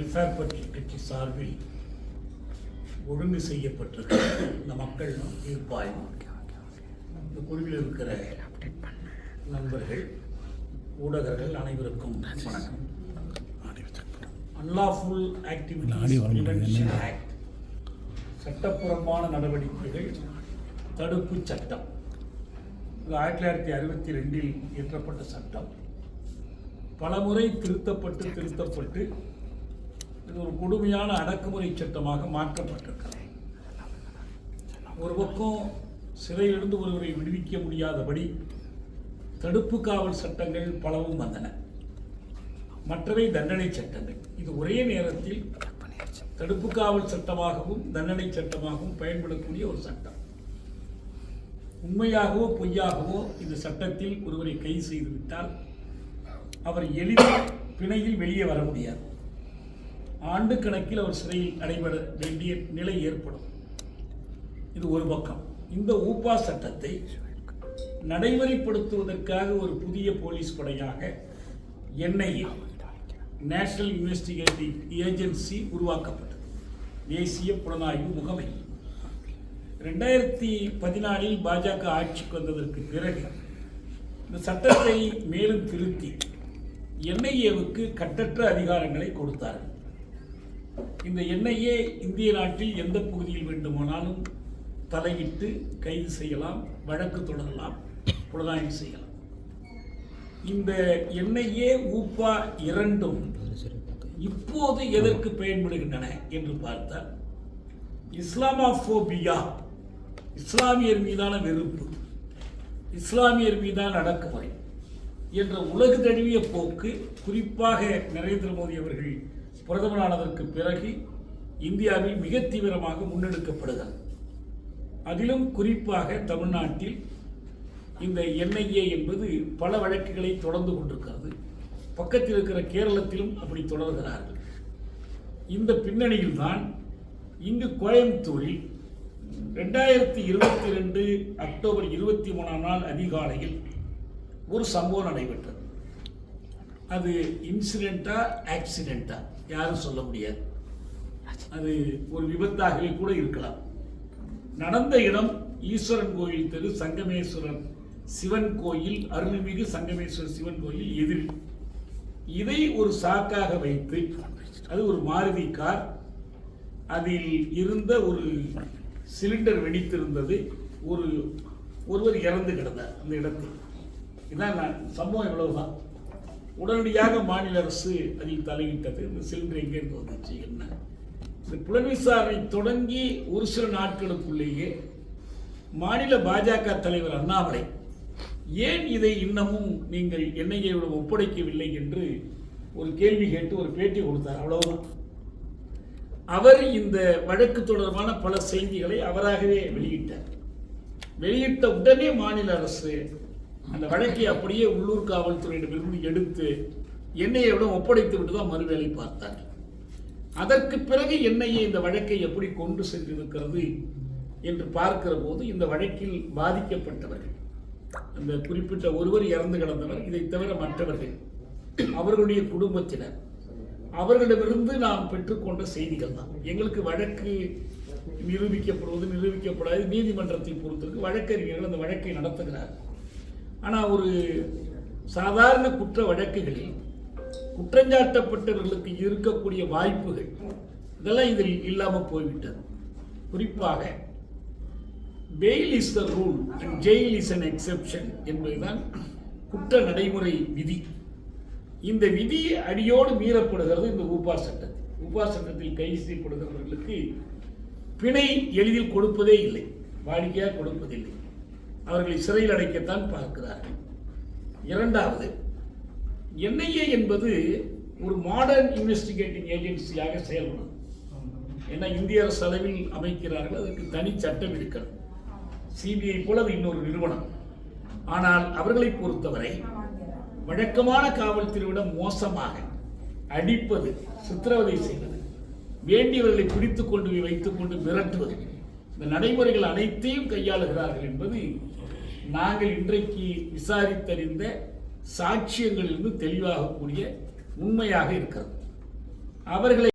Welfare பற்றி கட்சி சார்பில் ஒழுங்கு செய்யப்பட்டிருக்கிற இந்த மக்கள் தீர்ப்பாயம் இந்த குழுவில் இருக்கிற நண்பர்கள் ஊடகர்கள் அனைவருக்கும் வணக்கம். Unlawful prevention act. சட்டப்புறம்பான நடவடிக்கைகள் தடுப்பு சட்டம். ஆயிரத்தி தொள்ளாயிரத்தி அறுபத்தி ரெண்டில் இயற்றப்பட்ட சட்டம். பலமுறை திருத்தப்பட்டு திருத்தப்பட்டு இது ஒரு கொடுமையான அடக்குமுறை சட்டமாக மாற்றப்பட்டிருக்கிறது. ஒரு பக்கம் சிறையிலிருந்து ஒருவரை விடுவிக்க முடியாதபடி தடுப்பு காவல் சட்டங்கள் பலவும் வந்தன. மற்றவை தண்டனை சட்டங்கள். இது ஒரே நேரத்தில் தடுப்பு காவல் சட்டமாகவும் தண்டனை சட்டமாகவும் பயன்படக்கூடிய ஒரு சட்டம். உண்மையாகவோ பொய்யாகவோ இந்த சட்டத்தில் ஒருவரை கைது செய்துவிட்டால் அவர் எளிதில் பிணையில் வெளியே வர முடியாது. ஆண்டு கணக்கில் அவர் சிறையில் அடைபட வேண்டிய நிலை ஏற்படும். இது ஒரு பக்கம். இந்த ஊப்பா சட்டத்தை நடைமுறைப்படுத்துவதற்காக ஒரு புதிய போலீஸ் படையாக என்ஐஏ நேஷனல் இன்வெஸ்டிகேட்டிவ் ஏஜென்சி உருவாக்கப்பட்டது. தேசிய புலனாய்வு முகமை. ரெண்டாயிரத்தி பதினாலில் பாஜக ஆட்சிக்கு வந்ததற்கு பிறகு இந்த சட்டத்தை மேலும் திருத்தி என்ஐஏவுக்கு கட்டற்ற அதிகாரங்களை கொடுத்தார்கள். இந்த என்ஐஏ இந்திய நாட்டில் எந்த பகுதியில் வேண்டுமானாலும் தலையிட்டு கைது செய்யலாம் வழக்கு தொடரலாம் புலனாய்வு செய்யலாம். இந்த எண்ணெயே ஊப்பா இரண்டும் இப்போது எதற்கு பயன்படுகின்றன என்று பார்த்தால் இஸ்லாமாஃபோபியா இஸ்லாமியர் மீதான வெறுப்பு இஸ்லாமியர் மீதான அடக்குமுறை என்ற உலகு தழுவிய போக்கு குறிப்பாக நரேந்திர மோடி அவர்கள் பிரதமரானதற்கு பிறகு இந்தியாவில் மிக தீவிரமாக முன்னெடுக்கப்படுகிறது அதிலும் குறிப்பாக தமிழ்நாட்டில் இந்த என்ஐஏ என்பது பல வழக்குகளை தொடர்ந்து கொண்டிருக்கிறது. பக்கத்தில் இருக்கிற கேரளத்திலும் அப்படி தொடர்கிறார்கள். இந்த பின்னணியில்தான் இங்கு கோயம்புத்தூரில் ரெண்டாயிரத்தி இருபத்தி ரெண்டு அக்டோபர் இருபத்தி மூணாம் நாள் அதிகாலையில் ஒரு சம்பவம் நடைபெற்றது. அது இன்சிடெண்ட்டா ஆக்சிடெண்ட்டா யாரும் சொல்ல முடியாது. அது ஒரு விபத்தாகவே கூட இருக்கலாம். நடந்த இடம் ஈஸ்வரன் கோயில் தெரு சங்கமேஸ்வரன் சிவன் கோயில் அருள்மிகு சங்கமேஸ்வரர் சிவன் கோயில் எதிரி. இதை ஒரு சாக்காக வைத்து அது ஒரு மாருதி கார். அதில் இருந்த ஒரு சிலிண்டர் வெடித்திருந்தது. ஒரு ஒருவர் இறந்து கிடந்தார் அந்த இடத்தில். இதான் நான் சம்பவம் இவ்வளவுதான் உடனடியாக மாநில அரசு அதில் தலையிட்டது. இந்த சிலிண்டர் எங்கேருந்து வந்துச்சு என்ன? இந்த புலன் விசாரணை தொடங்கி ஒரு சில நாட்களுக்குள்ளேயே மாநில பாஜக தலைவர் அண்ணாமலை ஏன் இதை இன்னமும் நீங்கள் என்ஐஏவிடம் ஒப்படைக்கவில்லை? என்று ஒரு கேள்வி கேட்டு ஒரு பேட்டி கொடுத்தார். அவ்வளவுதான். அவர் இந்த வழக்கு தொடர்பான பல செய்திகளை அவராகவே வெளியிட்டார். வெளியிட்ட உடனே மாநில அரசு அந்த வழக்கை அப்படியே உள்ளூர் காவல்துறையிடமிருந்து எடுத்து என்ஐஏவிடம் ஒப்படைத்து விட்டு தான் மறுவேலை பார்த்தார் அதற்கு பிறகு என்ஐஏ இந்த வழக்கை எப்படி கொண்டு சென்றிருக்கிறது என்று பார்க்கிற போது இந்த வழக்கில் பாதிக்கப்பட்டவர்கள் அந்த குறிப்பிட்ட ஒருவர் இறந்து கிடந்தவர் இதை தவிர மற்றவர்கள் அவர்களுடைய குடும்பத்தினர் அவர்களிடமிருந்து நாம் பெற்றுக்கொண்ட செய்திகள் தான். எங்களுக்கு வழக்கு நிரூபிக்கப்படுவது நிரூபிக்கப்படாது நீதிமன்றத்தை பொறுத்திருக்கு வழக்கறிஞர்கள் அந்த வழக்கை நடத்துகிறார் ஆனால் ஒரு சாதாரண குற்ற வழக்குகளில் குற்றஞ்சாட்டப்பட்டவர்களுக்கு இருக்கக்கூடிய வாய்ப்புகள் இதெல்லாம் இதில் இல்லாமல் போய்விட்டது. குறிப்பாக bail is the rule and jail is an exception என்பதுதான் குற்ற நடைமுறை விதி. இந்த விதி அடியோடு மீறப்படுகிறது இந்த ஊப்பா சட்டத்தில். ஊப்பா சட்டத்தில் கைது செய்யப்படுகிறவர்களுக்கு பிணை எளிதில் கொடுப்பதே இல்லை வாடிக்கையாக கொடுப்பதில்லை. அவர்களை சிறையில் அடைக்கத்தான் பார்க்கிறார்கள். இரண்டாவது என்ஐஏ என்பது ஒரு மாடர்ன் இன்வெஸ்டிகேட்டிங் ஏஜென்சியாக செயல்படும் ஏன்னா இந்திய அரசு அளவில் அமைக்கிறார்கள் அதற்கு தனி சட்டம் இருக்கிறது சிபிஐ போல அது இன்னொரு நிறுவனம். ஆனால் அவர்களை பொறுத்தவரை வழக்கமான காவல்துறை விட மோசமாக அடிப்பது சித்திரவதை செய்வது வேண்டியவர்களை பிடித்து கொண்டு போய் வைத்துக் கொண்டு மிரட்டுவது இந்த நடைமுறைகள் அனைத்தையும் கையாளுகிறார்கள் என்பது நாங்கள் இன்றைக்கு விசாரித்தறிந்த சாட்சியங்களிலிருந்து தெளிவாகக்கூடிய உண்மையாக இருக்கிறது. அவர்களை